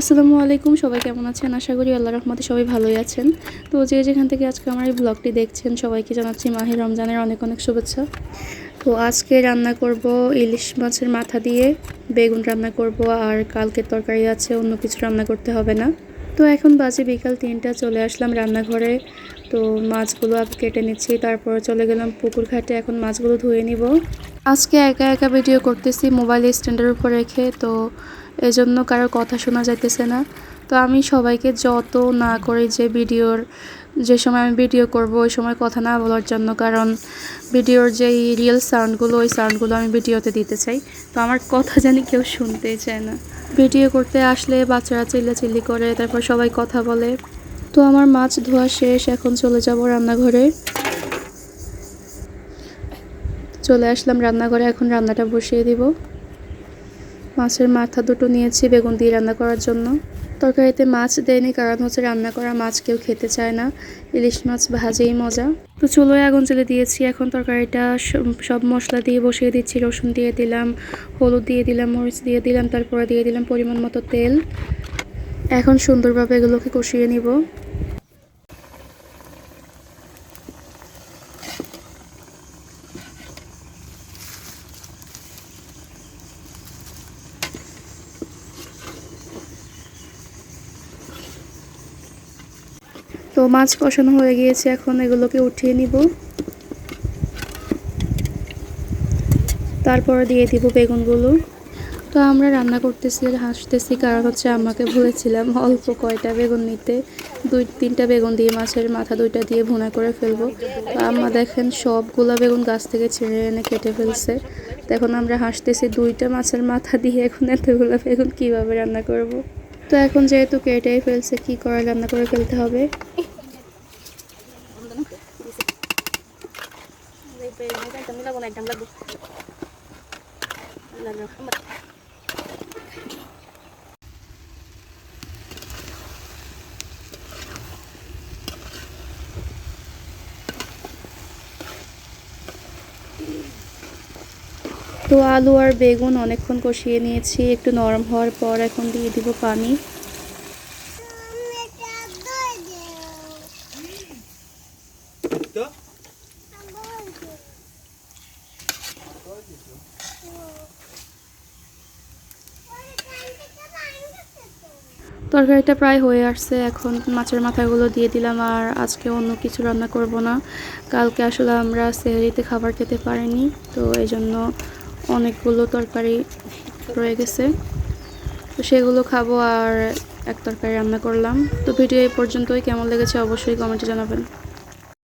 আসসালামু আলাইকুম, সবাই কেমন আছেন? আশা করি আল্লাহ রহমতে সবাই ভালোই আছেন। তো যে যেখান থেকে আজকে আমার এই ব্লগটি দেখছেন, সবাইকে জানাচ্ছি মাহির রমজানের অনেক অনেক শুভেচ্ছা। তো আজকে রান্না করব ইলিশ মাছের মাথা দিয়ে, বেগুন রান্না করব, আর কালকের তরকারি আছে, অন্য কিছু রান্না করতে হবে না। তো এখন বাজে বিকাল তিনটা, চলে আসলাম রান্নাঘরে। তো মাছগুলো আগে কেটে নিচ্ছি, তারপর চলে গেলাম পুকুর ঘাটে, এখন মাছগুলো ধুয়ে নিব। আজকে একা একা ভিডিও করতেছি মোবাইল স্ট্যান্ডের উপর রেখে, তো এজন্য কারও কথা শোনা যাইতেছে না। তো আমি সবাইকে যত না করে যে ভিডিওর, যে সময় আমি ভিডিও করব, ওই সময় কথা না বলার জন্য, কারণ ভিডিওর যেই রিয়েল সাউন্ডগুলো ওই সাউন্ডগুলো আমি ভিডিওতে দিতে চাই। তো আমার কথা জানি কেউ শুনতেই চায় না। ভিডিও করতে আসলে বাচ্চারা চিল্লাচিল্লি করে, তারপর সবাই কথা বলে। তো আমার মাছ ধোয়া শেষ, এখন চলে যাব রান্নাঘরে। চলে আসলাম রান্নাঘরে, এখন রান্নাটা বসিয়ে দিব। মাছের মাথা দুটো নিয়েছি বেগুন দিয়ে রান্না করার জন্য। তরকারিতে মাছ দেয়নি কারণ হচ্ছে রান্না করা মাছ কেউ খেতে চায় না। ইলিশ মাছ ভাজেই মজা। তো চুলোয় আগুন জ্বেলে দিয়েছি, এখন তরকারিটা সব- মশলা দিয়ে বসিয়ে দিচ্ছি, রসুন দিয়ে দিলাম, হলুদ দিয়ে দিলাম, মরিচ দিয়ে দিলাম, তারপরে দিয়ে দিলাম পরিমাণ মতো তেল। এখন সুন্দরভাবে এগুলোকে কষিয়ে নিব। তো মাছ কষানো হয়ে গিয়েছে, এখন এগুলোকে উঠিয়ে নিব। তারপরে দিয়ে দিব বেগুনগুলো। তো আমরা রান্না করতেছি, হাসতেছি, কারণ হচ্ছে আমাকে বলেছিলাম অল্প কয়টা বেগুন নিতে। দুই, তিনটা বেগুন দিয়ে, মাছের মাথা দুইটা দিয়ে ভুনা করে ফেলব। তো আম্মা দেখেন সবগুলা বেগুন গাছ থেকে ছিঁড়ে এনে কেটে ফেলছে। তো এখন আমরা হাসতেছি, দুইটা মাছের মাথা দিয়ে এখন এতগুলো বেগুন কীভাবে রান্না করব? তো এখন যেহেতু কেটেই ফেলছে, কি করে, রান্না করে ফেলতে হবে? তো আলু আর বেগুন অনেকক্ষণ কষিয়ে নিয়েছি একটু নরম হওয়ার পর এখন দিয়ে দিব পানি। তরকারিটা প্রায় হয়ে আসছে, এখন মাছের মাথাগুলো দিয়ে দিলাম আর আজকে অন্য কিছু রান্না করব না। কালকে আসলে আমরা সেহরিতে খাবার খেতে পারিনি, তো এই জন্য অনেকগুলো তরকারি রয়ে গেছে। তো সেগুলো খাব আর এক তরকারি রান্না করলাম। তো ভিডিও এই পর্যন্তই, কেমন লেগেছে অবশ্যই কমেন্টে জানাবেন।